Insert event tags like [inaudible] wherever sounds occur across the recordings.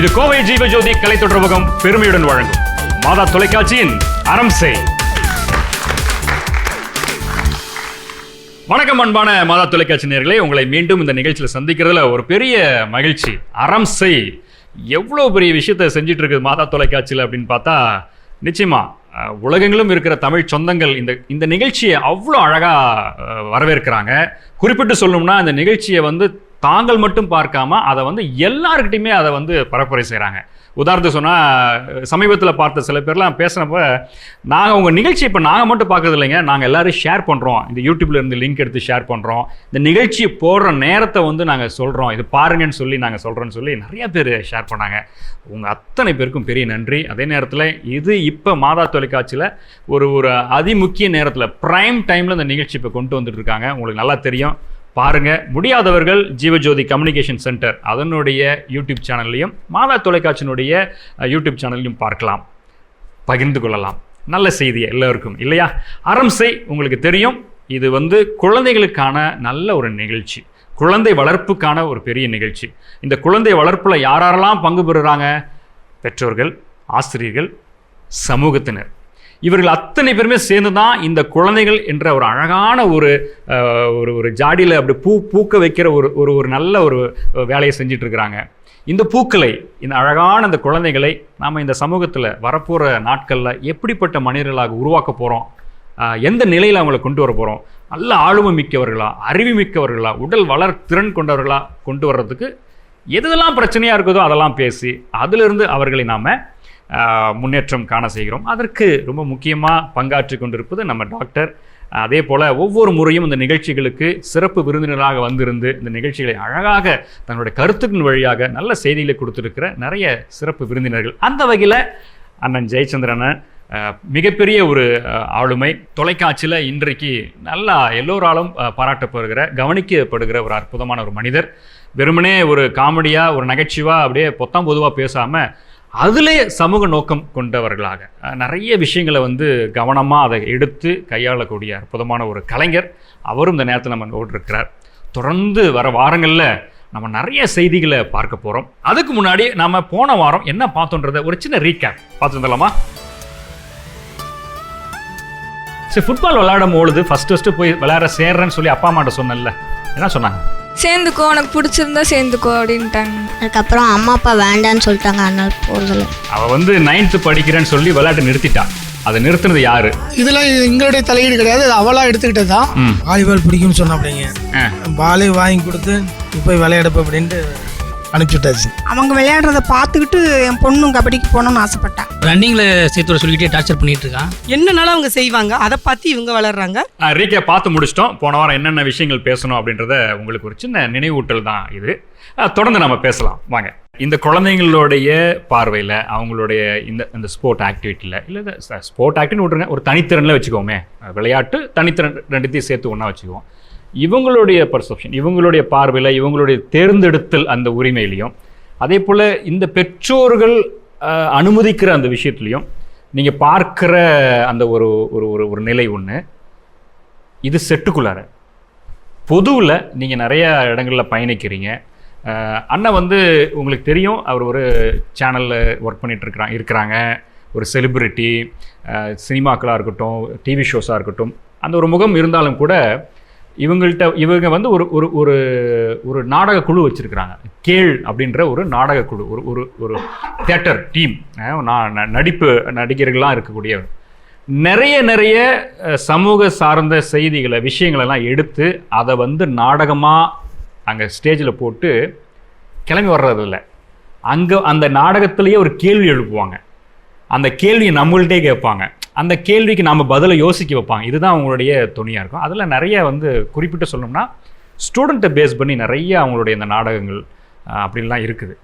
இது கோவை ஜீவஜோதி கலை தொடர்பகம் பெருமையுடன் வழங்கும். மாதா தொலைக்காட்சியின் அறம் செய். வணக்கம் அன்பான மாதா தொலைக்காட்சி நேயர்களே உங்களை மீண்டும் இந்த நிகழ்ச்சியில் சந்திக்கிறதுல ஒரு பெரிய மகிழ்ச்சி. அறம் செய். எவ்வளோ பெரிய விஷயத்த செஞ்சுட்டு இருக்குது மாதா தொலைக்காட்சியில் அப்படின்னு பார்த்தா நிச்சயமா உலகங்களும் உலகெங்கிலும் இருக்கிற தமிழ் சொந்தங்கள் இந்த இந்த நிகழ்ச்சியை அவ்வளோ அழகாக வரவேற்கிறாங்க. குறிப்பிட்டு சொல்லணும்னா இந்த நிகழ்ச்சியை வந்து தாங்கள் மட்டும் பார்க்காம அதை வந்து எல்லாருக்கிட்டையுமே அதை வந்து பரப்புரை செய்கிறாங்க உதாரணத்துக்கு சொன்னால் சமீபத்தில் பார்த்த சில பேர்லாம் பேசுகிறப்ப நாங்கள் உங்கள் நிகழ்ச்சி இப்போ நாங்கள் மட்டும் பார்க்கறது இல்லைங்க நாங்கள் எல்லோரும் ஷேர் பண்ணுறோம் இந்த யூடியூப்ல இருந்து லிங்க் எடுத்து ஷேர் பண்ணுறோம் இந்த நிகழ்ச்சி போடுற நேரத்தை வந்து நாங்கள் சொல்கிறோம் இது பாருங்கன்னு சொல்லி நாங்கள் சொல்கிறோன்னு சொல்லி நிறைய பேர் ஷேர் பண்ணாங்க. உங்கள் அத்தனை பேருக்கும் பெரிய நன்றி. அதே நேரத்தில் இது இப்போ மாதா தொலைக்காட்சியில் ஒரு ஒரு அதிமுக்கிய நேரத்தில் ப்ரைம் டைமில் இந்த நிகழ்ச்சி இப்போ கொண்டு வந்துட்டு இருக்காங்க. உங்களுக்கு நல்லா தெரியும். பாருங்க. முடியாதவர்கள் ஜீவஜோதி கம்யூனிகேஷன் சென்டர் அதனுடைய யூடியூப் சேனல்லையும் மாதா தொலைக்காட்சியினுடைய யூடியூப் சேனல்லையும் பார்க்கலாம். பகிர்ந்து கொள்ளலாம். நல்ல செய்தி எல்லோருக்கும் இல்லையா? அரம்சை உங்களுக்கு தெரியும். இது வந்து குழந்தைகளுக்கான நல்ல ஒரு நிகழ்ச்சி. குழந்தை வளர்ப்புக்கான ஒரு பெரிய நிகழ்ச்சி. இந்த குழந்தை வளர்ப்பில் யாரெல்லாம் பங்கு பெறுறாங்க? பெற்றோர்கள் ஆசிரியர்கள் சமூகத்தினர். இவர்கள் அத்தனை பேருமே சேர்ந்து தான் இந்த குழந்தைகள் என்ற ஒரு அழகான ஒரு ஒரு ஒரு ஜாடியில் அப்படி பூ பூக்க வைக்கிற ஒரு ஒரு ஒரு நல்ல ஒரு வேலையை செஞ்சுட்டு இருக்கிறாங்க இந்த பூக்களை இந்த அழகான இந்த குழந்தைகளை நாம் இந்த சமூகத்தில் வரப்போகிற நாட்களில் எப்படிப்பட்ட மனிதர்களாக உருவாக்க போகிறோம் எந்த நிலையில் அவங்களை கொண்டு வர போகிறோம் நல்ல ஆளுமை மிக்கவர்களா? அறிவு மிக்கவர்களா? உடல் வளர் திறன் கொண்டவர்களாக கொண்டு வர்றதுக்கு எதெல்லாம் பிரச்சனையாக இருக்குதோ அதெல்லாம் பேசி அதிலிருந்து அவர்களை நாம் முன்னேற்றம் காண செய்கிறோம். அதற்கு ரொம்ப முக்கியமாக பங்காற்றி கொண்டிருப்பது நம்ம டாக்டர். அதே போல் ஒவ்வொரு முறையும் இந்த நிகழ்ச்சிகளுக்கு சிறப்பு விருந்தினராக வந்திருந்து இந்த நிகழ்ச்சிகளை அழகாக தன்னுடைய கருத்துக்கள் வழியாக நல்ல செய்திகளை கொடுத்துருக்கிற நிறைய சிறப்பு விருந்தினர்கள். அந்த வகையில் அண்ணன் ஜெயச்சந்திரன் மிகப்பெரிய ஒரு ஆளுமை. தொலைக்காட்சியில் இன்றைக்கு நல்லா எல்லோராலும் பாராட்டப்படுகிற கவனிக்கப்படுகிற ஒரு அற்புதமான ஒரு மனிதர். வெறுமனே ஒரு காமெடியாக ஒரு நகைச்சுவாக அப்படியே பொத்தாம் பொதுவாக பேசாமல் அதிலே சமூக நோக்கம் கொண்டவர்களாக. நிறைய விஷயங்களை வந்து கவனமாக அதை எடுத்து கையாளக்கூடிய அற்புதமான ஒரு கலைஞர் அவரும் இந்த நேரத்தில் நம்ம ஓட்டிருக்கிறார் தொடர்ந்து வர வாரங்களில் நம்ம நிறைய செய்திகளை பார்க்க போகிறோம் அதுக்கு முன்னாடி நம்ம போன வாரம் என்ன பார்த்தோன்றத ஒரு சின்ன ரீகேப் பார்த்து சரி ஃபுட்பால் விளையாடும் பொழுது ஃபஸ்ட்டு ஃபஸ்ட்டு போய் விளையாட சேர்றேன்னு சொல்லி அப்பா அம்மாட்ட சொன்னேன்ல. என்ன சொன்னாங்க? சேர்ந்துக்கோ உனக்கு பிடிச்சிருந்தா சேர்ந்துக்கோ அப்படின்ட்டாங்க. அதுக்கப்புறம் அம்மா அப்பா வேண்டான்னு சொல்லிட்டாங்க அதனால போகிறதில்ல அவள் வந்து நைன்த்து படிக்கிறேன்னு சொல்லி விளையாட்டு நிறுத்திட்டா. அதை நிறுத்துனது யாரு? இதெல்லாம் எங்களுடைய தலையீடு கிடையாது அது அவளா எடுத்துக்கிட்டது தான். வாலிபால் பிடிக்கும்னு சொன்ன அப்படிங்க ஆ. பாலே வாங்கி கொடுத்து போய் விளையாடுப்ப அப்படின்ட்டு அனுப்பிச்சி விட்டாச்சு அவங்க விளையாடுறத பார்த்துக்கிட்டு என் பொண்ணும் கபடிக்கு போகணும்னு ஆசைப்பட்டா. ரன்னிங்கில் சேர்த்து வர சொல்லிக்கிட்டே டார்ச்சர் பண்ணிட்டு இருக்கான் என்னனாலும் அவங்க செய்வாங்க? அதை பார்த்து இவங்க வளர்றாங்க. ரீகே பார்த்து முடிச்சிட்டோம். போன வாரம் என்னென்ன விஷயங்கள் பேசணும் அப்படின்றத உங்களுக்கு ஒரு சின்ன நினைவூட்டல் தான் இது. தொடர்ந்து நம்ம பேசலாம். வாங்க. இந்த குழந்தைங்களுடைய பார்வையில் அவங்களுடைய இந்த இந்த ஸ்போர்ட் ஆக்டிவிட்டியில் இல்லை ஸ்போர்ட் ஆக்டிவிட்டி விட்ருங்க ஒரு தனித்திறனில் வச்சுக்கோமே. விளையாட்டு தனித்திறன் ரெண்டுத்தையும் சேர்த்து ஒன்றா வச்சுக்குவோம். இவங்களுடைய பர்செப்ஷன் இவங்களுடைய பார்வையில் இவங்களுடைய தேர்ந்தெடுத்தல் அந்த உரிமையிலையும் அதே போல் இந்த பெற்றோர்கள் அனுமதிக்கிற அந்த விஷயத்துலையும் நீங்கள் பார்க்குற அந்த ஒரு ஒரு ஒரு ஒரு நிலை ஒன்று இது செட்டுக்குள்ளார. பொதுவில் நீங்கள் நிறையா இடங்களில் பயணிக்கிறீங்க. அண்ணன் வந்து உங்களுக்கு தெரியும் அவர் ஒரு சேனலில் ஒர்க் பண்ணிகிட்ருக்குறான் இருக்கிறாங்க இருக்கிறாங்க. ஒரு செலிப்ரிட்டி சினிமாக்களாக இருக்கட்டும் டிவி ஷோஸாக இருக்கட்டும் அந்த ஒரு முகம் இருந்தாலும் கூட இவங்கள்ட்ட இவங்க வந்து ஒரு ஒரு ஒரு ஒரு நாடக குழு வச்சுருக்கிறாங்க. கேள் அப்படின்ற ஒரு நாடக குழு ஒரு ஒரு ஒரு தேட்டர் டீம் நடிப்பு நடிகர்கள்லாம் இருக்கக்கூடிய நிறைய நிறைய சமூக சார்ந்த செய்திகளை விஷயங்களெல்லாம் எடுத்து அதை வந்து நாடகமாக அங்கே ஸ்டேஜில் போட்டு கிளம்பி வர்றதில்ல. அங்கே அந்த நாடகத்திலேயே ஒரு கேள்வி எழுப்புவாங்க. அந்த கேள்வியை நம்மள்கிட்டே கேட்பாங்க. அந்த கேள்விக்கு நம்ம பதிலை யோசிக்க வைப்பாங்க. இதுதான் அவங்களுடைய துணியாக இருக்கும். அதில் நிறைய வந்து குறிப்பிட்டு சொல்லணும்னா ஸ்டூடெண்ட்டை பேஸ் பண்ணி நிறைய அவங்களுடைய இந்த நாடகங்கள் அப்படின்லாம் இருக்குது.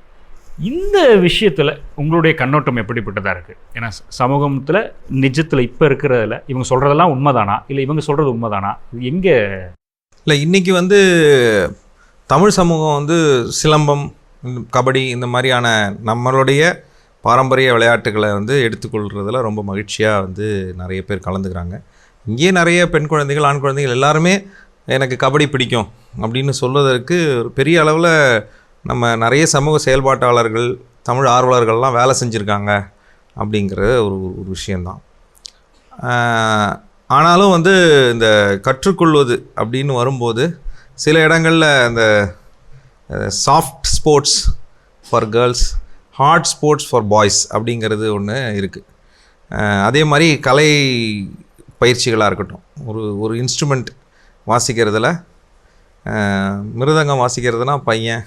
இந்த விஷயத்தில் உங்களுடைய கண்ணோட்டம் எப்படிப்பட்டதாக இருக்குது ஏன்னா சமூகத்தில் நிஜத்தில் இப்போ இருக்கிறதுல இவங்க சொல்கிறதெல்லாம் உண்மைதானா? இல்லை இவங்க சொல்கிறது உண்மைதானா? இது எங்கே? இல்லை இன்றைக்கி வந்து தமிழ் சமூகம் வந்து சிலம்பம் கபடி இந்த மாதிரியான நம்மளுடைய பாரம்பரிய விளையாட்டுகளை வந்து எடுத்துக்கொள்கிறதுல ரொம்ப மகிழ்ச்சியாக வந்து நிறைய பேர் கலந்துக்கிறாங்க. இங்கேயே நிறைய பெண் குழந்தைகள் ஆண் குழந்தைகள் எல்லாருமே எனக்கு கபடி பிடிக்கும் அப்படின்னு சொல்வதற்கு ஒரு பெரிய அளவில் நம்ம நிறைய சமூக செயல்பாட்டாளர்கள் தமிழ் ஆர்வலர்கள்லாம் வேலை செஞ்சுருக்காங்க அப்படிங்கிற ஒரு ஒரு விஷயந்தான் ஆனாலும் வந்து இந்த கற்றுக்கொள்வது அப்படின்னு வரும்போது சில இடங்களில் இந்த soft sports for girls hard sports for boys அப்படிங்கிறது ஒன்று இருக்குது அதே மாதிரி கலை பயிற்சிகளாக இருக்கட்டும். ஒரு ஒரு இன்ஸ்ட்ருமெண்ட் வாசிக்கிறதுல மிருதங்கம் வாசிக்கிறதுனா பையன்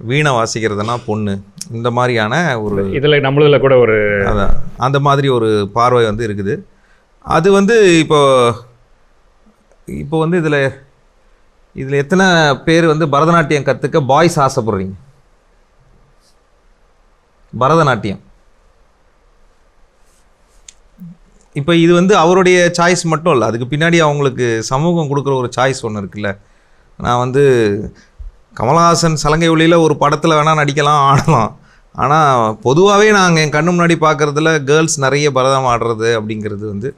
வீணை வாசிக்கிறதுனா பொண்ணு இந்த மாதிரியான ஒரு இதுல நம்மளதுல கூட ஒரு அதான் அந்த மாதிரி ஒரு பார்வை வந்து இருக்குது. அது வந்து இப்போ இப்போ வந்து இதில் இதில் எத்தனை பேர் வந்து பரதநாட்டியம் கற்றுக்க பாய்ஸ் ஆசைப்படுறீங்க? பரதநாட்டியம். இப்போ இது வந்து அவருடைய சாய்ஸ் மட்டும் இல்லை அதுக்கு பின்னாடி அவங்களுக்கு சமூகம் கொடுக்குற ஒரு சாய்ஸ் ஒன்று இருக்குல்ல. நான் வந்து கமலஹாசன் சலங்கை ஒளியில் ஒரு படத்தில் வேணால் நடிக்கலாம் ஆடலாம். ஆனால் பொதுவாகவே நாங்கள் என் கண்ணு முன்னாடி பார்க்குறதுல கேர்ள்ஸ் நிறைய பரதம் ஆடுறது அப்படிங்கிறது வந்து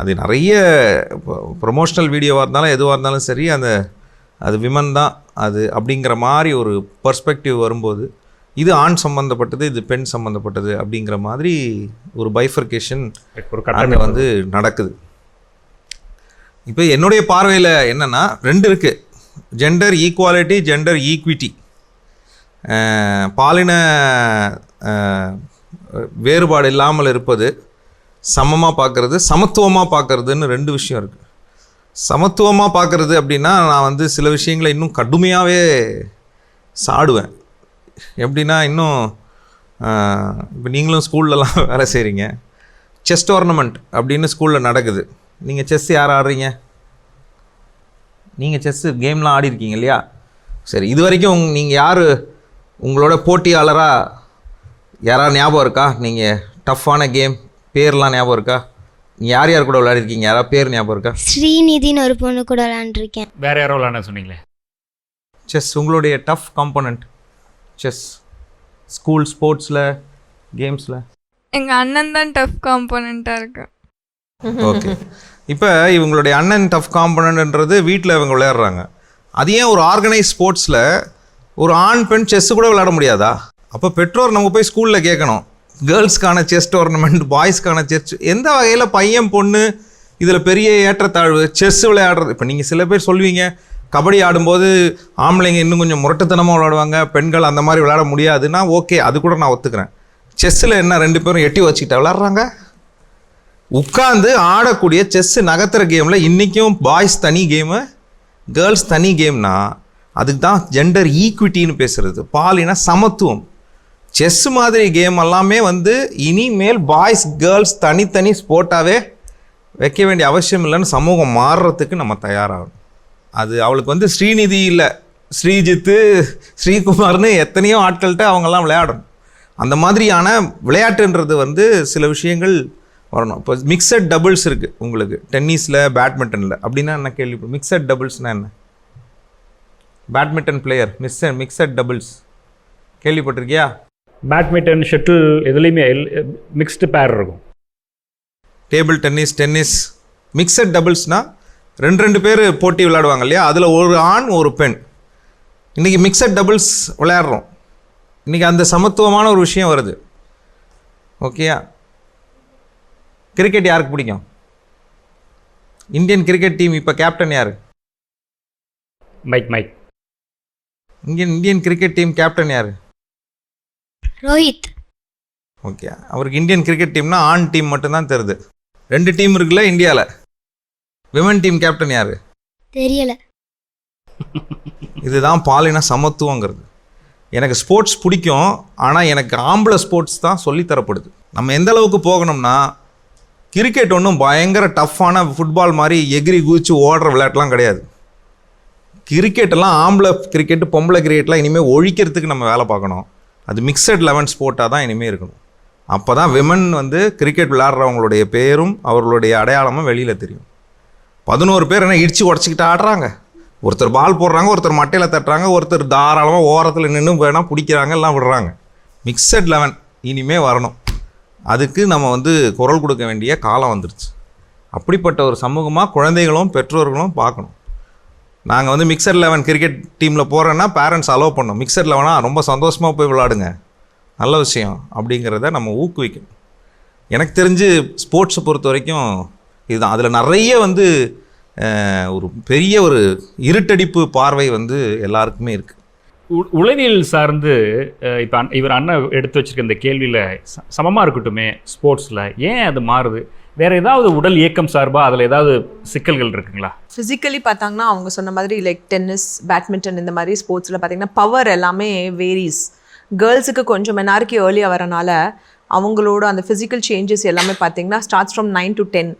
அது நிறைய ப்ரொமோஷனல் வீடியோவாக இருந்தாலும் எதுவாக இருந்தாலும் சரி அந்த அது விமன் தான் அது அப்படிங்கிற மாதிரி ஒரு பர்ஸ்பெக்டிவ் வரும்போது இது ஆண் சம்மந்தப்பட்டது இது பெண் சம்மந்தப்பட்டது அப்படிங்கிற மாதிரி ஒரு பைஃபர்கேஷன் ஒரு கட்டணம் வந்து நடக்குது. இப்போ என்னுடைய பார்வையில் என்னன்னா ரெண்டு இருக்குது ஜெண்டர் ஈக்குவாலிட்டி ஜெண்டர் ஈக்விட்டி பாலின வேறுபாடு இல்லாமல் இருப்பது சமமாக பார்க்கறது சமத்துவமாக பார்க்கறதுன்னு ரெண்டு விஷயம் இருக்குது சமத்துவமாக பார்க்கறது அப்படின்னா நான் வந்து சில விஷயங்களை இன்னும் கடுமையாகவே சாடுவேன். எப்படின்னா இன்னும் இப்போ நீங்களும் ஸ்கூல்லலாம் [laughs] வேலை செய்கிறீங்க செஸ் டோர்னமெண்ட் அப்படின்னு ஸ்கூலில் நடக்குது. நீங்கள் செஸ் யார் ஆடுறீங்க? நீங்கள் செஸ்ஸு கேம்லாம் ஆடி இருக்கீங்க இல்லையா? சரி இது வரைக்கும் நீங்கள் யார்? உங்களோட போட்டியாளராக யாராவது ஞாபகம் இருக்கா? நீங்கள் டஃப்பான கேம் பேர்லாம் ஞாபகம் இருக்கா? நீங்கள் யார் யார் கூட விளையாடிருக்கீங்க? யாராவது பேர் ஞாபகம் இருக்கா? ஸ்ரீநிதின்னு ஒரு பொண்ணு கூட விளாண்டுருக்கேன் வேற யாரோ விளையாட சொன்னீங்களே. செஸ் உங்களுடைய டஃப் காம்பனண்ட் செஸ் ஸ்கூல் ஸ்போர்ட்ஸில் கேம்ஸில் எங்க அண்ணன் தான் டஃப் காம்போனண்டா இருக்கு. ஓகே இப்போ இவங்களுடைய அண்ணன் டஃப் காம்பனன்ட்ன்றது வீட்டில் இவங்க விளையாடுறாங்க. அது ஏன் ஒரு ஆர்கனைஸ் ஸ்போர்ட்ஸில் ஒரு ஆண் பெண் செஸ் கூட விளையாட முடியாதா? அப்போ பெற்றோர் நம்ம போய் ஸ்கூலில் கேட்கணும். கேர்ள்ஸ்க்கான செஸ் டோர்னமெண்ட் பாய்ஸ்க்கான செஸ் எந்த வகையில் பையன் பொண்ணு இதில் பெரிய ஏற்றத்தாழ்வு செஸ் விளையாடுறது? இப்போ நீங்கள் சில பேர் சொல்வீங்க கபடி ஆடும்போது ஆம்பளைங்க இன்னும் கொஞ்சம் முரட்டுத்தனமாக விளையாடுவாங்க. பெண்கள் அந்த மாதிரி விளையாட முடியாதுன்னா ஓகே அது கூட நான் ஒத்துக்கிறேன். செஸ்ஸில் என்ன ரெண்டு பேரும் எட்டி வச்சுக்கிட்டா விளாட்றாங்க உட்காந்து ஆடக்கூடிய செஸ் நகர்த்துற கேமில் இன்றைக்கும் பாய்ஸ் தனி கேமு கேர்ள்ஸ் தனி கேம்னா அதுக்கு தான் ஜெண்டர் ஈக்விட்டின்னு பேசுகிறது பாலின சமத்துவம். செஸ் மாதிரி கேம் எல்லாமே வந்து இனிமேல் பாய்ஸ் கேர்ள்ஸ் தனித்தனி ஸ்போர்ட்டாகவே வைக்க வேண்டிய அவசியம் இல்லைன்னு சமூகம் மாறுறதுக்கு நம்ம தயாராகணும். அது அவளுக்கு வந்து ஸ்ரீநிதி இல்லை. ஸ்ரீஜித்து ஸ்ரீகுமார்னு எத்தனையோ ஆட்கள்கிட்ட அவங்கெல்லாம் விளையாடணும். அந்த மாதிரியான விளையாட்டுன்றது வந்து சில விஷயங்கள் வரணும். இப்போ மிக்சட் டபுள்ஸ் இருக்குது உங்களுக்கு. டென்னிஸில் பேட்மிண்டனில் அப்படின்னா என்ன கேள்வி மிக்சட் டபுள்ஸ்னால் என்ன? Badminton player miss mixed doubles கேள்விப்பட்டிருக்கியா? Badminton shuttle எதுலேயுமே மிக்ஸ்டு பேர் இருக்கும். டேபிள் டென்னிஸ் டென்னிஸ் மிக்சட் டபுள்ஸ்னால் ரெண்டு ரெண்டு பேர் போட்டி விளையாடுவாங்க இல்லையா? அதில் ஒரு ஆண் ஒரு பெண். இன்றைக்கி மிக்சட் டபுள்ஸ் விளையாடுறோம். இன்றைக்கி அந்த சமத்துவமான ஒரு விஷயம் வருது. ஓகேயா கிரிக்கெட் யாருக்கு பிடிக்கும்? இந்தியன் கிரிக்கெட் டீம் இப்போ கேப்டன் யார்? Mic mic Indian Indian cricket team captain யார்? ரோஹித். ஓகே அவருக்கு இந்தியன் கிரிக்கெட் டீம்னா ஆண் டீம் மட்டும்தான் தெரியுது. ரெண்டு டீம் இருக்குல்ல இந்தியாவில் விமன் டீம் கேப்டன் யார்? தெரியல. இதுதான் பாலின சமத்துவங்கிறது. எனக்கு ஸ்போர்ட்ஸ் பிடிக்கும் ஆனால் எனக்கு ஆம்பளை ஸ்போர்ட்ஸ் தான் சொல்லித் தரப்படுது. நம்ம எந்த அளவுக்கு போகணும்னா கிரிக்கெட் ஒன்றும் பயங்கர டஃப்பான ஃபுட்பால் மாதிரி எகிரி குதிச்சு ஓடுற விளையாட்டுலாம் கிடையாது. கிரிக்கெட்டெல்லாம் ஆம்பளை கிரிக்கெட்டு பொம்பளை கிரிக்கெட்லாம் இனிமேல் ஒழிக்கிறதுக்கு நம்ம வேலை பார்க்கணும். அது மிக்சட் லெவன் ஸ்போர்ட்டாக தான் இனிமேல் இருக்கணும். அப்போ தான் விமன் வந்து கிரிக்கெட் விளையாடுறவங்களுடைய பேரும் அவர்களுடைய அடையாளமும் வெளியில் தெரியும். பதினோரு பேர் என்ன இடிச்சு உடச்சிக்கிட்டு ஆடுறாங்க. ஒருத்தர் பால் போடுறாங்க ஒருத்தர் மட்டையில் தட்டுறாங்க ஒருத்தர் தாராளமாக ஓரத்தில் நின்று வேணால் பிடிக்கிறாங்க எல்லாம் விடுறாங்க. மிக்சட் லெவன் இனிமே வரணும். அதுக்கு நம்ம வந்து குரல் கொடுக்க வேண்டிய காலம் வந்துருச்சு. அப்படிப்பட்ட ஒரு சமூகமாக குழந்தைகளும் பெற்றோர்களும் பார்க்கணும். நாங்கள் வந்து மிக்சர் லெவன் கிரிக்கெட் டீமில் போகிறோன்னா பேரண்ட்ஸ் அலோவ் பண்ணோம் மிக்சர் லெவனாக ரொம்ப சந்தோஷமாக போய் விளாடுங்க நல்ல விஷயம் அப்படிங்கிறத நம்ம ஊக்குவிக்கணும். எனக்கு தெரிஞ்சு ஸ்போர்ட்ஸை பொறுத்த வரைக்கும் இதுதான். அதில் நிறைய வந்து ஒரு பெரிய ஒரு இருட்டடிப்பு பார்வை வந்து எல்லாருக்குமே இருக்குது உ- உளவியல் சார்ந்து இப்ப இவர் அண்ணன் எடுத்து வச்சிருக்க இந்த கேள்வியில ச- சமமா இருக்கட்டுமே ஸ்போர்ட்ஸ்ல. ஏன் அது மாறுது? வேற ஏதாவது உடல் இயக்கம் சார்பா அதுல ஏதாவது சிக்கல்கள் இருக்குங்களா? ஃபிசிக்கலி பார்த்தாங்கன்னா அவங்க சொன்ன மாதிரி லைக் டென்னிஸ் பேட்மிண்டன் இந்த மாதிரி ஸ்போர்ட்ஸில் பார்த்தீங்கன்னா பவர் எல்லாமே வேரிஸ் கேர்ள்ஸுக்கு கொஞ்சம் மெனாரிக்கி ஏர்லியாக வரனால அவங்களோட அந்த ஃபிசிக்கல் சேஞ்சஸ் எல்லாமே பார்த்தீங்கன்னா starts from nine to ten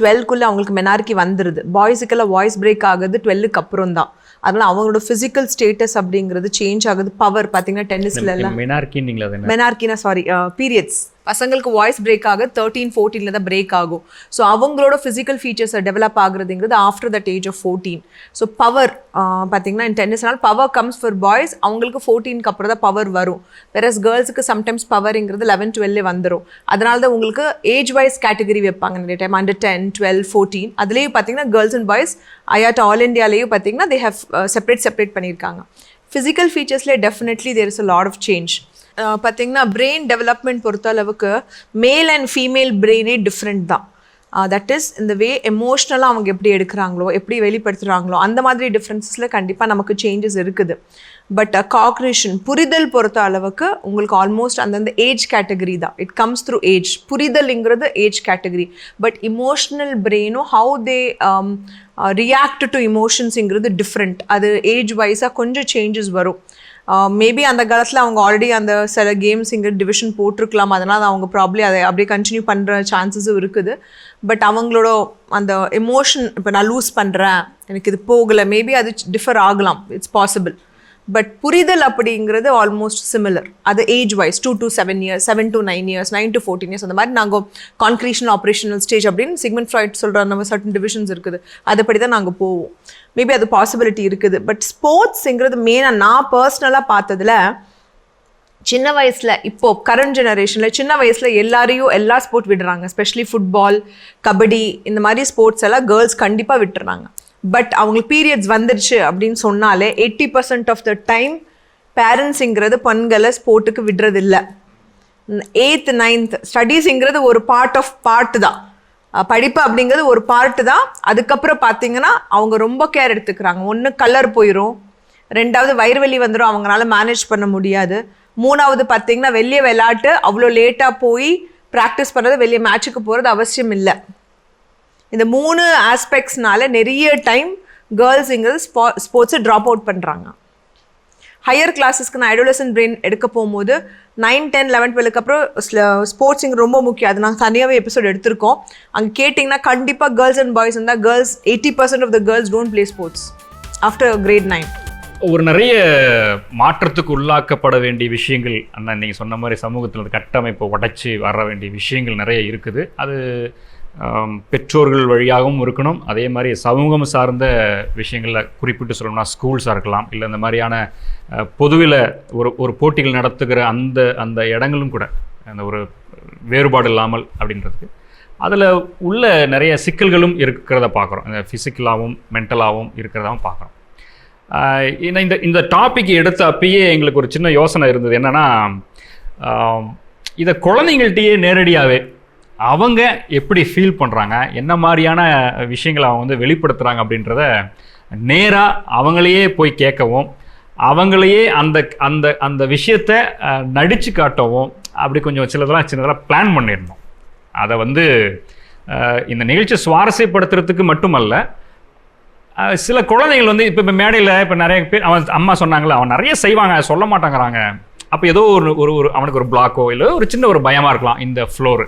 டுவெல்க்குள்ளே அவங்களுக்கு மெனாரிக்கி வந்துடுது பாய்ஸுக்கெல்லாம் வாய்ஸ் பிரேக் ஆகுது டுவெல்லுக்கு அப்புறம் தான் அதனால அவங்களோட ஃபிசிக்கல் ஸ்டேட்டஸ் அப்படிங்கிறது சேஞ்ச் ஆகுது. பவர் பார்த்தீங்கன்னா டென்னிஸ்ல எல்லாம். மெனார்கினா சாரி பீரியட்ஸ் பசங்களுக்கு வாய்ஸ் பிரேக் ஆக தேர்ட்டீன் ஃபோர்டீனில் தான் பிரேக் ஆகும். ஸோ அவங்களோட ஃபிசிக்கல் ஃபீச்சர்ஸை develop ஆகுறதுங்கிறது after that age of fourteen so power பார்த்தீங்கன்னா இன் டென்னிஸ்னால் பவர் கம்ஸ் ஃபார் பாய்ஸ் அவங்களுக்கு ஃபோர்டீனுக்கு அப்புறம் தான் பவர் வரும். வெரஸ் கேர்ள்ஸுக்கு சம்டைம்ஸ் பவர்ங்கிறது லெவன் டுவெல்லே வந்துடும் அதனால தான் உங்களுக்கு ஏஜ் வைஸ் கேட்டகரி வைப்பாங்க நிறைய time under ten twelve fourteen அதுலேயும் பார்த்தீங்கன்னா கேர்ள்ஸ் அண்ட் பாய்ஸ் ஐயாட் ஆல் இந்தியாலேயும் பார்த்தீங்கன்னா தே ஹவ் செப்பரேட் செப்பரேட் பண்ணியிருக்காங்க. Physical ஃபீச்சர்ஸ்லேயே definitely there is a lot of change பார்த்தீங்கன்னா பிரெயின் டெவலப்மெண்ட் பொறுத்த அளவுக்கு மேல் அண்ட் ஃபீமேல் பிரெயினே டிஃப்ரெண்ட் தான். தட் இஸ் இந்த வே எமோஷ்னலாக அவங்க எப்படி எடுக்கிறாங்களோ எப்படி வெளிப்படுத்துகிறாங்களோ அந்த மாதிரி டிஃப்ரென்சஸில் கண்டிப்பாக நமக்கு சேஞ்சஸ் இருக்குது. பட் காக்ரேஷன் uh, புரிதல் பொறுத்த அளவுக்கு உங்களுக்கு ஆல்மோஸ்ட் அந்தந்த ஏஜ் கேட்டகரி தான். இட் கம்ஸ் த்ரூ ஏஜ் புரிதல்ங்கிறது ஏஜ் கேட்டகரி பட் இமோஷ்னல் பிரெயினும் ஹவு தே ரியாக்ட் டு இமோஷன்ஸுங்கிறது டிஃப்ரெண்ட் அது ஏஜ் வைஸாக கொஞ்சம் சேஞ்சஸ் வரும். Um, மேபி அந்த காலத்தில் அவங்க ஆல்ரெடி அந்த சில கேம்ஸ் இங்கே டிவிஷன் போட்டிருக்கலாம். அதனால் அவங்க ப்ராப்ளி அதை அப்படியே கண்டினியூ பண்ணுற சான்சஸும் இருக்குது. பட் அவங்களோட அந்த எமோஷன் இப்போ நான் லூஸ் பண்ணுறேன் எனக்கு இது போகலை மேபி அது டிஃபர் ஆகலாம். இட்ஸ் பாசிபிள் பட் புரிதல் அப்படிங்கிறது ஆல்மோஸ்ட் சிமிலர் அது age wise two to seven years seven to nine years nine to fourteen years அந்த மாதிரி நாங்கள் கான்க்ரீஷன் ஆப்ரேஷனல் ஸ்டேஜ் அப்படின்னு சிக்மெண்ட் ஃப்ராய்ட் சொல்கிற நம்ம சர்டன் டிவிஷன்ஸ் இருக்குது. அதுபடி தான் நாங்கள் போவோம். மேபி அது பாசிபிலிட்டி இருக்குது. பட் ஸ்போர்ட்ஸுங்கிறது மெயினாக நான் பர்சனலாக பார்த்ததுல சின்ன வயசில் இப்போது கரண்ட் ஜெனரேஷனில் சின்ன வயசில் எல்லாரையும் எல்லா ஸ்போர்ட் விடுறாங்க. ஸ்பெஷலி ஃபுட்பால் கபடி இந்த மாதிரி ஸ்போர்ட்ஸ் எல்லாம் கேர்ள்ஸ் கண்டிப்பாக விட்டுறாங்க. பட் அவங்களுக்கு பீரியட்ஸ் வந்துருச்சு அப்படின்னு சொன்னாலே eighty percent of the time பேரண்ட்ஸுங்கிறது பெண்களை ஸ்போர்ட்டுக்கு விடுறதில்ல. எயித்து நைன்த் ஸ்டடீஸுங்கிறது ஒரு பார்ட் ஆஃப் பார்ட் தான். படிப்பு அப்படிங்கிறது ஒரு பார்ட்டு தான். அதுக்கப்புறம் பார்த்தீங்கன்னா அவங்க ரொம்ப கேர் எடுத்துக்கிறாங்க. ஒன்று கலர் போயிடும் ரெண்டாவது வயிறு வலி வந்துடும் அவங்களால மேனேஜ் பண்ண முடியாது. மூணாவது பார்த்தீங்கன்னா வெளியே விளையாட்டு அவ்வளோ லேட்டாக போய் ப்ராக்டிஸ் பண்ணுறது வெளியே மேட்ச்சுக்கு போகிறது அவசியம் இல்லை. இந்த மூணு ஆஸ்பெக்ட்ஸ்னால நிறைய டைம் கேர்ள்ஸுங்கிறது ஸ்போ ஸ்போர்ட்ஸை ட்ராப் அவுட் பண்ணுறாங்க ஹையர் கிளாஸஸ்க்கு நான் அடோலசன் பிரெயின் எடுக்க போகும்போது நைன் டென் லெவன் டுவெல்க்கு அப்புறம் ஸ்போர்ட்ஸிங் ரொம்ப முக்கியம். அது நாங்கள் தனியாகவே எபிசோட் எடுத்திருக்கோம். அங்கே கேட்டிங்கன்னா கண்டிப்பாக கேர்ள்ஸ் அண்ட் பாய்ஸ் இருந்தால் girls eighty percent of the girls don't play sports after grade nine ஒரு நிறைய மாற்றத்துக்கு உள்ளாக்கப்பட வேண்டிய விஷயங்கள் அண்ணா நீங்கள் சொன்ன மாதிரி சமூகத்தில் கட்டமைப்பை உடைச்சி வர வேண்டிய விஷயங்கள் நிறைய இருக்குது. அது பெற்றோர்கள் வழியாகவும் இருக்கணும். அதே மாதிரி சமூகம் சார்ந்த விஷயங்களில் குறிப்பிட்டு சொல்லணும்னா ஸ்கூல்ஸாக இருக்கலாம். இல்லை இந்த மாதிரியான பொதுவில் ஒரு ஒரு போட்டிகள் நடத்துகிற அந்த அந்த இடங்களும் கூட அந்த ஒரு வேறுபாடு இல்லாமல் அப்படின்றதுக்கு. அதில் உள்ள நிறைய சிக்கல்களும் இருக்கிறத பார்க்குறோம். இந்த ஃபிசிக்கலாகவும் மென்டலாகவும் இருக்கிறதாகவும் பார்க்குறோம். இந்த இந்த டாபிக் எடுத்த அப்பயே எங்களுக்கு ஒரு சின்ன யோசனை இருந்தது. என்னென்னா இதை குழந்தைங்கள்கிட்டயே நேரடியாகவே அவங்க எப்படி ஃபீல் பண்ணுறாங்க என்ன மாதிரியான விஷயங்களை அவங்க வந்து வெளிப்படுத்துகிறாங்க அப்படின்றத நேராக அவங்களையே போய் கேட்கவும் அவங்களையே அந்த அந்த அந்த விஷயத்தை நடித்து காட்டவும் அப்படி கொஞ்சம் சிலதெல்லாம் சின்னதெல்லாம் பிளான் பண்ணிடணும். அதை வந்து இந்த நிகழ்ச்சியை சுவாரஸ்யப்படுத்துறதுக்கு மட்டுமல்ல சில குழந்தைகள் வந்து இப்போ இப்போ மேடையில் இப்போ நிறைய பேர் அவன் அம்மா சொன்னாங்களே அவன் நிறைய செய்வாங்க சொல்ல மாட்டேங்கிறாங்க. அப்போ ஏதோ ஒரு ஒரு ஒரு அவனுக்கு ஒரு பிளாக்கோ இல்லை ஒரு சின்ன ஒரு பயமாக இருக்கலாம் இந்த ஃப்ளோரு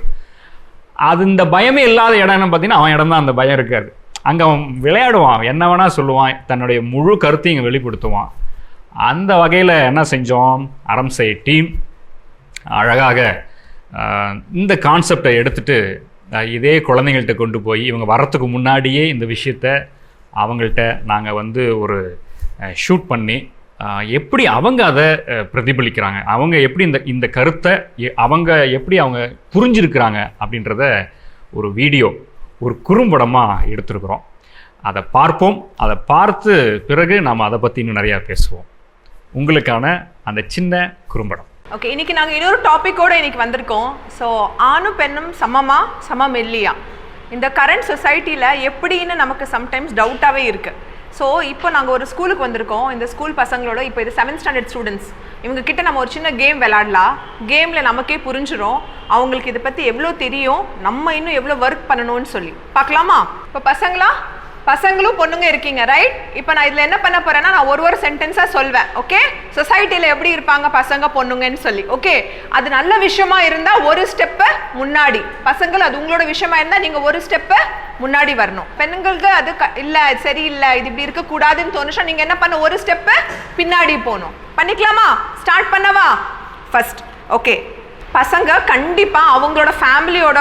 அது இந்த பயமே இல்லாத இடம்னு பார்த்தீங்கன்னா அவன் இடம் தான் அந்த பயம் இருக்காது. அங்கே அவன் விளையாடுவான். என்ன வேணால் சொல்லுவான். தன்னுடைய முழு கருத்தையும் இங்கே வெளிப்படுத்துவான். அந்த வகையில் என்ன செஞ்சோம்? அரம்சை டீம் அழகாக இந்த கான்செப்டை எடுத்துகிட்டு இதே குழந்தைங்கள்ட்ட கொண்டு போய் இவங்க வரத்துக்கு முன்னாடியே இந்த விஷயத்த அவங்கள்ட்ட நாங்கள் வந்து ஒரு ஷூட் பண்ணி எப்படி அவங்க அதை பிரதிபலிக்கிறாங்க? அவங்க எப்படி இந்த இந்த கருத்தை எ- அவங்க எப்படி அவங்க புரிஞ்சிருக்கிறாங்க அப்படின்றத ஒரு வீடியோ ஒரு குறும்படமாக எடுத்திருக்கிறோம். அதை பார்ப்போம். அதை பார்த்து பிறகு நாம் அதை பற்றி இன்னும் நிறையா பேசுவோம். உங்களுக்கான அந்த சின்ன குறும்படம். ஓகே இன்னைக்கு நாங்கள் இன்னொரு டாப்பிக்கோட இன்னைக்கு வந்திருக்கோம். ஸோ ஆணும் பெண்ணும் சமமா சமம் இல்லையா? இந்த கரண்ட் சொசைட்டியில் எப்படின்னு நமக்கு சம்டைம்ஸ் டவுட்டாகவே இருக்குது ஸோ இப்போ நாங்கள் ஒரு ஸ்கூலுக்கு வந்திருக்கோம். இந்த ஸ்கூல் பசங்களோட இப்போ இது செவன்த் ஸ்டாண்டர்ட் ஸ்டூடெண்ட்ஸ் இவங்க கிட்ட நம்ம ஒரு சின்ன கேம் விளாடலாம் கேமில் நமக்கே புரிஞ்சிடும் அவங்களுக்கு இதை பற்றி எவ்வளோ தெரியும்? நம்ம இன்னும் எவ்வளோ ஒர்க் பண்ணணும்னு சொல்லி. பார்க்கலாமா? இப்போ பசங்களா? பசங்களும் பொண்ணுங்க இருக்கீங்க ரைட் இப்போ நான் இதில் என்ன பண்ண போறேன்னா நான் ஒரு ஒரு சென்டென்ஸாக சொல்வேன் ஓகே சொசைட்டியில் எப்படி இருப்பாங்க பசங்க பொண்ணுங்கன்னு சொல்லி ஓகே அது நல்ல விஷயமா இருந்தால் ஒரு ஸ்டெப்பை முன்னாடி. பசங்கள் அது உங்களோட விஷயமா இருந்தால் நீங்கள் ஒரு ஸ்டெப்பை முன்னாடி வரணும். பெண்களுக்கு அது க இல்லை சரியில்லை இது இப்படி இருக்கக்கூடாதுன்னு தோணுச்சா நீங்கள் என்ன பண்ண ஒரு ஸ்டெப்பை பின்னாடி போகணும். பண்ணிக்கலாமா? ஸ்டார்ட் பண்ணவா? ஃபர்ஸ்ட் ஓகே பசங்க கண்டிப்பாக அவங்களோட ஃபேமிலியோட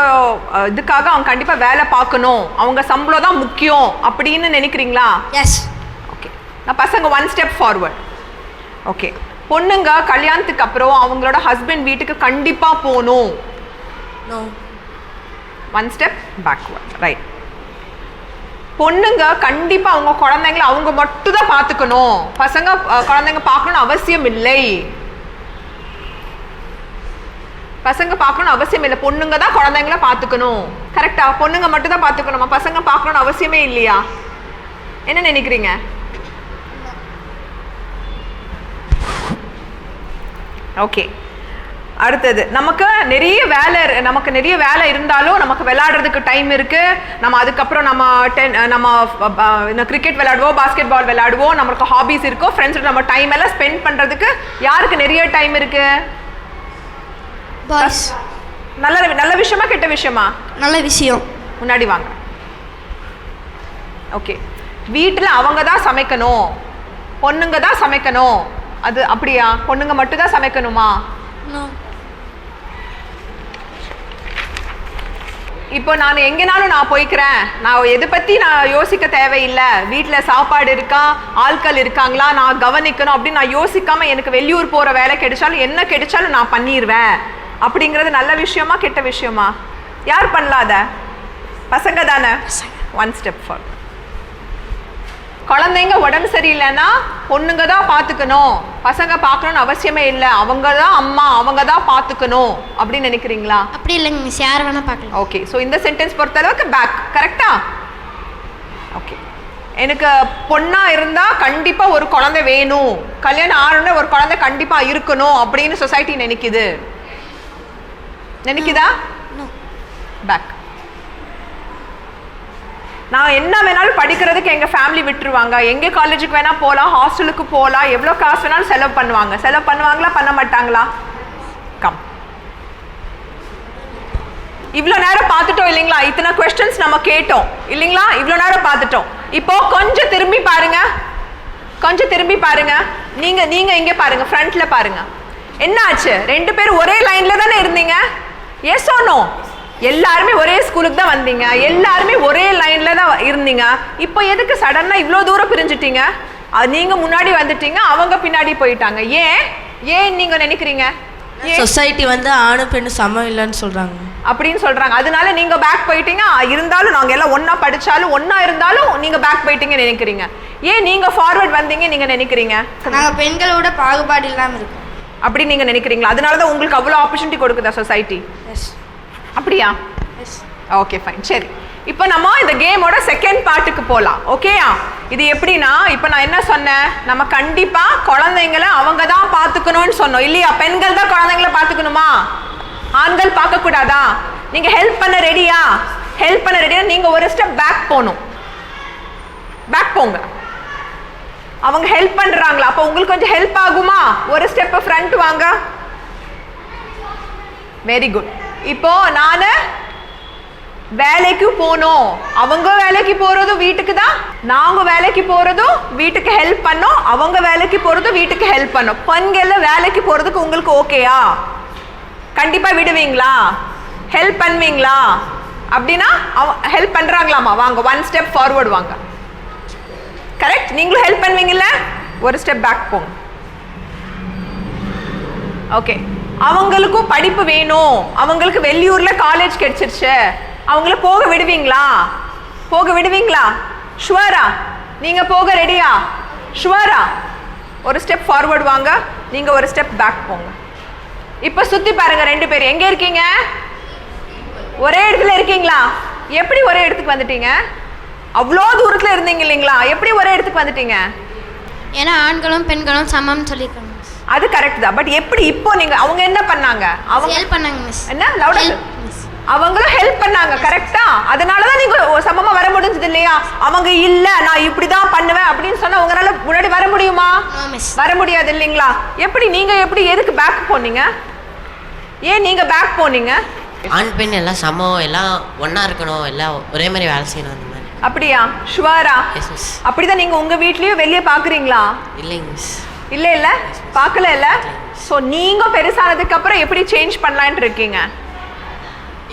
இதுக்காக அவங்க கண்டிப்பாக வேலை பார்க்கணும். அவங்க சம்பளம் தான் முக்கியம் அப்படின்னு நினைக்கிறீங்களா? எஸ் ஓகே நான் பசங்க ஒன் ஸ்டெப் ஃபார்வர்ட் ஓகே பொண்ணுங்க கல்யாணத்துக்கு அப்புறம் அவங்களோட ஹஸ்பண்ட் வீட்டுக்கு கண்டிப்பாக போகணும். ஒன் ஸ்டெப் பேக்வர்ட் ரைட் பொண்ணுங்க கண்டிப்பாக அவங்க குழந்தைங்கள அவங்க மட்டும் தான் பார்த்துக்கணும். பசங்க குழந்தைங்க பார்க்கணும்னு அவசியம் இல்லை. பசங்க பார்க்கணும்னு அவசியம் இல்லை. பொண்ணுங்க தான் குழந்தைங்கள பார்த்துக்கணும். கரெக்டா பொண்ணுங்க மட்டும் தான் பார்த்துக்கணுமா பசங்க பார்க்கணும்னு அவசியமே இல்லையா? என்ன நினைக்கிறீங்க? ஓகே அடுத்தது நமக்கு நிறைய வேலை நமக்கு நிறைய வேலை இருந்தாலும் நமக்கு விளையாடுறதுக்கு டைம் இருக்கு. நம்ம அதுக்கப்புறம் நம்ம டென் நம்ம கிரிக்கெட் விளையாடுவோம் பாஸ்கெட் பால் விளையாடுவோம் நமக்கு ஹாபிஸ் இருக்கும். ஃப்ரெண்ட்ஸோட நம்ம டைம் எல்லாம் ஸ்பெண்ட் பண்ணுறதுக்கு யாருக்கு நிறைய டைம் இருக்குது பாய்ஸ் நல்ல நல்ல விஷயமா கெட்ட விஷயமா? நல்ல விஷயம். முன்னாடி வாங்க. ஓகே. வீட்டில் அவங்க தான் சமைக்கணும். பொண்ணுங்க தான் சமைக்கணும். அது அப்படியா? பொண்ணுங்க மட்டும் தான் சமைக்கணுமா? இப்போ நான் எங்கேனாலும் நான் போய்க்கிறேன். நான் எதை பற்றி நான் யோசிக்க தேவையில்லை. வீட்டில் சாப்பாடு இருக்கா? ஆட்கள் இருக்காங்களா? நான் கவனிக்கணும் அப்படின்னு நான் யோசிக்காம எனக்கு வெளியூர் போகிற வேலை கிடைச்சாலும் என்ன கிடைச்சாலும் நான் பண்ணிடுவேன் அப்படிங்கிறது நல்ல விஷயமா கெட்ட விஷயமா? யார் பண்ணலாத பசங்க தானே? ஒன் ஸ்டெப் ஃபார் குழந்தைங்க உடம்பு சரியில்லைன்னா பொண்ணுங்க தான் பார்த்துக்கணும் பசங்க பார்க்கணும்னு அவசியமே இல்லை. அவங்க தான் அம்மா அவங்க தான் பார்த்துக்கணும் அப்படின்னு நினைக்கிறீங்களா? அப்படி இல்லைங்க மிஸ் யார் வேணால் பார்க்கலாம் ஓகே ஸோ இந்த சென்டென்ஸ் பொறுத்த அளவுக்கு பேக் கரெக்டா ஓகே எனக்கு பொண்ணா இருந்தா கண்டிப்பா ஒரு குழந்தை வேணும். கல்யாணம் ஆகணும்னா ஒரு குழந்தை கண்டிப்பா இருக்கணும் அப்படின்னு சொசைட்டி நினைக்குது. நினைக்குதா? பேக் நான் என்ன வேணாலும் படிக்கிறதுக்கு எங்கள் ஃபேமிலி விட்டுருவாங்க. எங்கே காலேஜுக்கு வேணால் போகலாம் ஹாஸ்டலுக்கு போகலாம் எவ்வளோ காசு வேணாலும் செலவு பண்ணுவாங்க. செலவு பண்ணுவாங்களா பண்ண மாட்டாங்களா? கம் இவ்வளோ நேரம் பார்த்துட்டோம் இல்லைங்களா? இத்தனை கொஸ்டின்ஸ் நம்ம கேட்டோம். இல்லைங்களா? இவ்வளோ நேரம் பார்த்துட்டோம். இப்போ கொஞ்சம் திரும்பி பாருங்க. கொஞ்சம் திரும்பி பாருங்க. நீங்க நீங்க இங்க பாருங்க. ஃப்ரண்ட்ல பாருங்க. என்ன ஆச்சு ரெண்டு பேரும் ஒரே லைன்ல தானே இருந்தீங்க? எஸ் நோ எல்லாருமே ஒரே ஸ்கூலுக்கு தான் வந்தீங்க. எல்லாருமே ஒரே லைன்ல தான் இருந்தீங்க. இப்போ எதுக்கு சடனா இவ்வளோ தூரம் பிரிஞ்சிட்டீங்க? அது நீங்க முன்னாடி வந்துட்டீங்க அவங்க பின்னாடி போயிட்டாங்க. ஏன்? ஏன் நீங்க நினைக்கிறீங்க? சொசைட்டி வந்து ஆணும் பெண்ணும் சமம் இல்லைன்னு சொல்றாங்க. அப்படின்னு சொல்றாங்க. அதனால நீங்க பேக் போயிட்டீங்க. இருந்தாலும் நாங்க எல்லாம் ஒண்ணா படிச்சாலும் ஒண்ணா இருந்தாலும் நீங்க பேக் போயிட்டீங்கன்னு நினைக்கிறீங்க. ஏன் நீங்க ஃபார்வர்ட் வந்தீங்க நீங்க நினைக்கிறீங்க? நாங்கள் பெண்களோட பாகுபாடு இல்லாமல் இருக்கோம். அப்படி நீங்க நினைக்கிறீங்களா? அதனால தான் உங்களுக்கு அவ்வளோ ஆப்பர்ச்சுனிட்டி கொடுக்குதா சொசைட்டி எஸ் அப்படியா? எஸ் ஓகே ஃபைன் சரி. இப்போ நம்ம இந்த கேமோட செகண்ட் பார்ட்டுக்கு போகலாம் ஓகேயா இது எப்படின்னா இப்போ நான் என்ன சொன்னேன்? நம்ம கண்டிப்பா குழந்தைங்கள அவங்க தான் பார்த்துக்கணும்னு சொன்னோம். இல்லையா? பெண்கள் தான் குழந்தைங்கள பார்த்துக்கணுமா? ஆண்கள் பார்க்கக்கூடாதா? நீங்க ஹெல்ப் பண்ண ரெடியா ஹெல்ப் பண்ண ரெடியா நீங்க ஒரு ஸ்டெப் பேக் போகணும். பேக் போங்க. அவங்க ஹெல்ப் பண்றாங்களா? அப்போ உங்களுக்கு கொஞ்சம் ஹெல்ப் ஆகுமா? ஒரு ஸ்டெப் ஃப்ரண்ட் வாங்க. வெரி குட் இப்போ நான் வேலைக்கு போனோம். அவங்க வேலைக்கு போறதும் வீட்டுக்கு தான். நாங்க வேலைக்கு போறதும் வீட்டுக்கு ஹெல்ப் பண்ணோம். அவங்க வேலைக்கு போறதும் வீட்டுக்கு ஹெல்ப் பண்ணோம். பெண்கள் வேலைக்கு போறதுக்கு உங்களுக்கு ஓகேயா கண்டிப்பா விடுவீங்களா? ஹெல்ப் பண்ணுவீங்களா? அப்படின்னா ஹெல்ப் பண்றாங்களாமா வாங்க ஒன் ஸ்டெப் ஃபார்வர்ட் வாங்க. கரெக்ட் நீங்களும் ஹெல்ப் பண்ணுவீங்கல்ல? ஒரு ஸ்டெப் பேக் போங்க. ஓகே அவங்களுக்கும் படிப்பு வேணும். அவங்களுக்கு வெளியூரில் காலேஜ் கிடைச்சிருச்சு. அவங்கள போக விடுவீங்களா? போக விடுவீங்களா? ஷுவரா நீங்கள் போக ரெடியா ஷுவரா ஒரு ஸ்டெப் ஃபார்வர்டு வாங்க. நீங்கள் ஒரு ஸ்டெப் பேக் போங்க. இப்போ சுற்றி பாருங்கள் ரெண்டு பேர். எங்கே இருக்கீங்க? ஒரே இடத்துல இருக்கீங்களா? எப்படி ஒரே இடத்துக்கு வந்துட்டீங்க? அவ்வளோ தூரத்துல இருந்தீங்க இல்லைங்களா? எப்படி ஒரே இடத்துக்கு வந்துட்டீங்க? ஏன்னா ஆண்களும் பெண்களும் சமம்னு சொல்லியிருக்காங்க அது கரெக்ட் தான். பட் எப்படி இப்போ நீங்க அவங்க என்ன பண்ணாங்க? அவங்க ஹெல்ப் பண்ணாங்க மிஸ் என்ன? லவுடா Help, miss. அவங்களும் ஹெல்ப் பண்ணாங்க கரெக்டா அதனால தான் நீங்க சமமா வர முடிஞ்சது இல்லையா? அவங்க இல்ல நான் இப்படி தான் பண்ணுவேன் அப்படின்னு சொன்னா உங்களால முன்னாடி வர முடியுமா. வர முடியாது இல்லைங்களா? எப்படி நீங்க எப்படி எதுக்கு பேக் போனீங்க? ஏன் நீங்க பேக் போனீங்க? ஆண் பெண் எல்லாம் சமம் எல்லாம் ஒன்றா இருக்கணும் எல்லாம் ஒரே மாதிரி வேலை செய்யணும். அப்படியா? ஷுவாரா அப்படிதான் நீங்க உங்க வீட்லயும் வெளியே பாக்குறீங்களா? இல்லைங்க மிஸ் இல்ல இல்ல. பார்க்கல இல்ல. சோ நீங்க பெருசானதுக்கு அப்புறம் எப்படி சேஞ்ச் பண்ணலாம்னு இருக்கீங்க?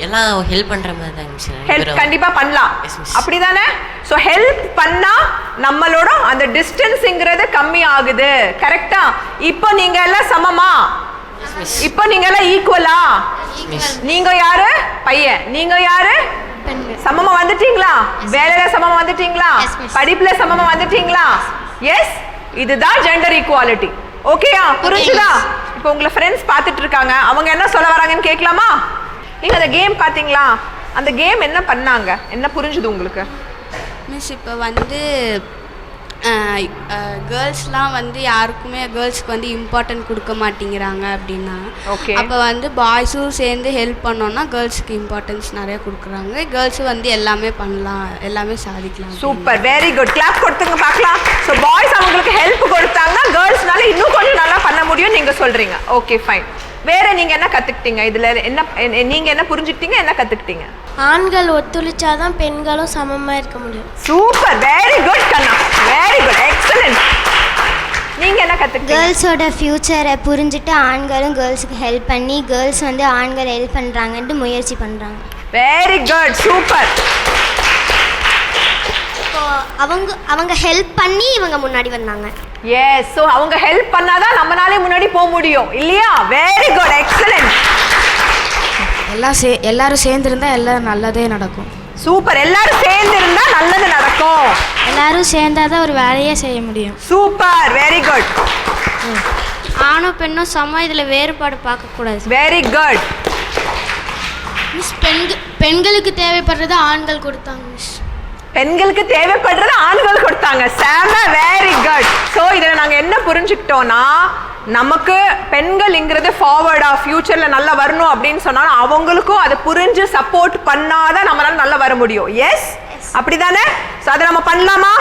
எல்லாம் ஹெல்ப் பண்ணுற மாதிரி மிஸ் ஹெல்ப் கண்டிப்பா பண்ணலாம். அப்படிதானே? சோ ஹெல்ப் பண்ணா நம்மளோட அந்த டிஸ்டன்ஸ்ங்கிறது கம்மி ஆகுது. கரெக்டா இப்போ நீங்க எல்லாம் சமமா? இப்போ நீங்க எல்லாம் ஈக்குவலா நீங்க யாரு? பையன். நீங்க யாரு? சமமா வந்துட்டீங்களா? வேலையில சமமா வந்துட்டீங்களா. படிப்புல சமமா வந்துட்டீங்களா? எஸ் இதுதான் ஜெண்டர் ஈக்குவாலிட்டி ஓகேயா புரிஞ்சுதா? இப்போ உங்களை ஃப்ரெண்ட்ஸ் பார்த்துட்டு இருக்காங்க. அவங்க என்ன சொல்ல வராங்கன்னு கேட்கலாமா? நீங்க அந்த கேம் பாத்தீங்களா அந்த கேம் என்ன பண்ணாங்க? என்ன புரிஞ்சுது உங்களுக்கு? மிஸ் இப்போ வந்து கேர்ள்ஸ்லாம் வந்து யாருக்குமே கேர்ள்ஸ்க்கு வந்து இம்பார்ட்டன்ட் கொடுக்க மாட்டேங்கிறாங்க அப்படின்னா Okay. அப்போ வந்து பாய்ஸும் சேர்ந்து ஹெல்ப் பண்ணோம்னா கேர்ள்ஸ்க்கு இம்பார்ட்டன்ஸ் நிறைய கொடுக்குறாங்க. கேர்ள்ஸும் வந்து எல்லாமே பண்ணலாம் எல்லாமே சாதிக்கலாம் சூப்பர் வெரி குட் கிளாப் கொடுத்துங்க பார்க்கலாம். ஸோ பாய்ஸ் அவங்களுக்கு ஹெல்ப் கொடுத்தாங்கன்னா கேர்ள்ஸ்னால இன்னும் கொஞ்சம் நல்லா பண்ண முடியும் நீங்க சொல்றீங்க. ஓகே ஃபைன் வேற நீங்க என்ன கத்துக்கிட்டீங்க? இதுல என்ன நீங்க என்ன புரிஞ்சுக்கிட்டீங்க என்ன கத்துக்கிட்டீங்க? ஆண்கள் ஒத்துழைச்சாதான் பெண்களும் சமமா இருக்க முடியும். சூப்பர் வெரி குட் கண்ணா. வெரி குட் எக்ஸலன்ட் நீங்க என்ன கத்துக்கிட்டீங்க? கேர்ள்ஸோட ஃப்யூச்சரை புரிஞ்சுட்டு ஆண்களும் கேர்ள்ஸுக்கு ஹெல்ப் பண்ணி கேர்ள்ஸ் வந்து ஆண்கள் ஹெல்ப் பண்ணுறாங்கன்ட்டு முயற்சி பண்ணுறாங்க வெரி குட் சூப்பர் அவங்க அவங்க ஹெல்ப் பண்ணி இவங்க முன்னாடி வந்தாங்க. எஸ் ஸோ அவங்க ஹெல்ப் பண்ணாதான் நம்மளாலே முன்னாடி போக முடியும். இல்லையா? வெரி குட் எக்ஸலன்ட் எல்லாம் சே எல்லாரும் சேர்ந்துருந்தா எல்லாம் நல்லதே நடக்கும். சூப்பர் எல்லாரும் சேர்ந்து இருந்தா நல்லது நடக்கும். எல்லாரும் சேர்ந்தாதான் ஒரு வேலையே செய்ய முடியும். சூப்பர் வெரி குட் ஆணும் பெண்ணும் சமம் இதில் வேறுபாடு பார்க்கக்கூடாது வெரி குட் மிஸ் பெண்கள் பெண்களுக்கு தேவைப்படுறது ஆண்கள் கொடுத்தாங்க மிஸ் பெண்களுக்கு தேவைப்படுறது ஆண்கள் கொடுத்தாங்க. செம வெரி குட் ஸோ இதில் நாங்கள் என்ன புரிஞ்சுக்கிட்டோம்னா நமக்கு பெண்கள்ங்கிறது ஃபார்வர்டா ஃபியூச்சரில் நல்லா வரணும் அப்படின்னு சொன்னாலும் அவங்களுக்கும் அதை புரிஞ்சு சப்போர்ட் பண்ணாதான் நம்மளால நல்லா வர முடியும். எஸ் அப்படிதானே? ஸோ அதை நம்ம பண்ணலாமா?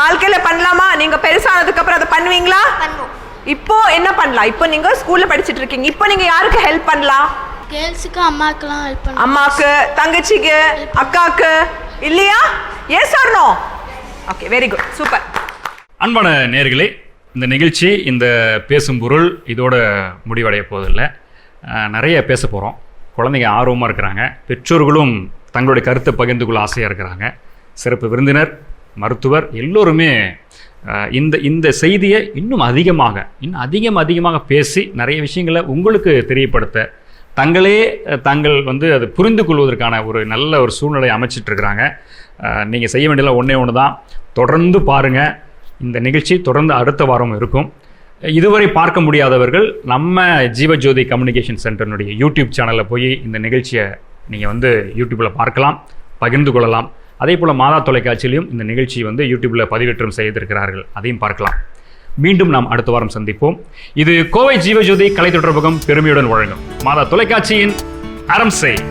வாழ்க்கையில் பண்ணலாமா? நீங்கள் பெருசானதுக்கு அப்புறம் அதை பண்ணுவீங்களா? இப்போ என்ன பண்ணலாம்? இப்போ நீங்கள் ஸ்கூலில் படிச்சிட்டு இருக்கீங்க இப்போ நீங்கள் யாருக்கு ஹெல்ப் பண்ணலாம்? கேர்ள்ஸுக்கு அம்மாக்கெல்லாம் ஹெல்ப் பண்ண அம்மாக்கு தங்கச்சிக்கு அக்காக்கு இல்லையா? Yes or no okay very good super அன்பான நேர்களே இந்த நிகழ்ச்சி இந்த பேசும் பொருள் இதோட முடிவடைய போவதில்லை. நிறைய பேச போகிறோம் குழந்தைங்க ஆர்வமாக இருக்கிறாங்க. பெற்றோர்களும் தங்களுடைய கருத்தை பகிர்ந்து கொள்ள ஆசையாக இருக்கிறாங்க. சிறப்பு விருந்தினர் மருத்துவர் எல்லோருமே இந்த இந்த செய்தியை இன்னும் அதிகமாக இன்னும் அதிகம் அதிகமாக பேசி நிறைய விஷயங்களை உங்களுக்கு தெரியப்படுத்த தங்களே தாங்கள் வந்து அதை புரிந்து கொள்வதற்கான ஒரு நல்ல ஒரு சூழ்நிலை அமைச்சிட்ருக்கிறாங்க நீங்கள் செய்ய வேண்டியதில் ஒன்றே ஒன்று தான் தொடர்ந்து பாருங்கள் இந்த நிகழ்ச்சி தொடர்ந்து அடுத்த வாரம் இருக்கும். இதுவரை பார்க்க முடியாதவர்கள் நம்ம ஜீவஜோதி கம்யூனிகேஷன் சென்டர்னுடைய யூடியூப் சேனலில் போய் இந்த நிகழ்ச்சியை நீங்கள் வந்து யூடியூப்பில் பார்க்கலாம் பகிர்ந்து கொள்ளலாம். அதே போல் மாதா தொலைக்காட்சியிலையும் இந்த நிகழ்ச்சி வந்து யூடியூப்பில் பதிவேற்றம் செய்திருக்கிறார்கள். அதையும் பார்க்கலாம். மீண்டும் நாம் அடுத்த வாரம் சந்திப்போம். இது கோவை ஜீவஜோதி கலை தொடர்பகம். பெருமையுடன் வழங்கும் மாதா தொலைக்காட்சியின் அறம் செய்.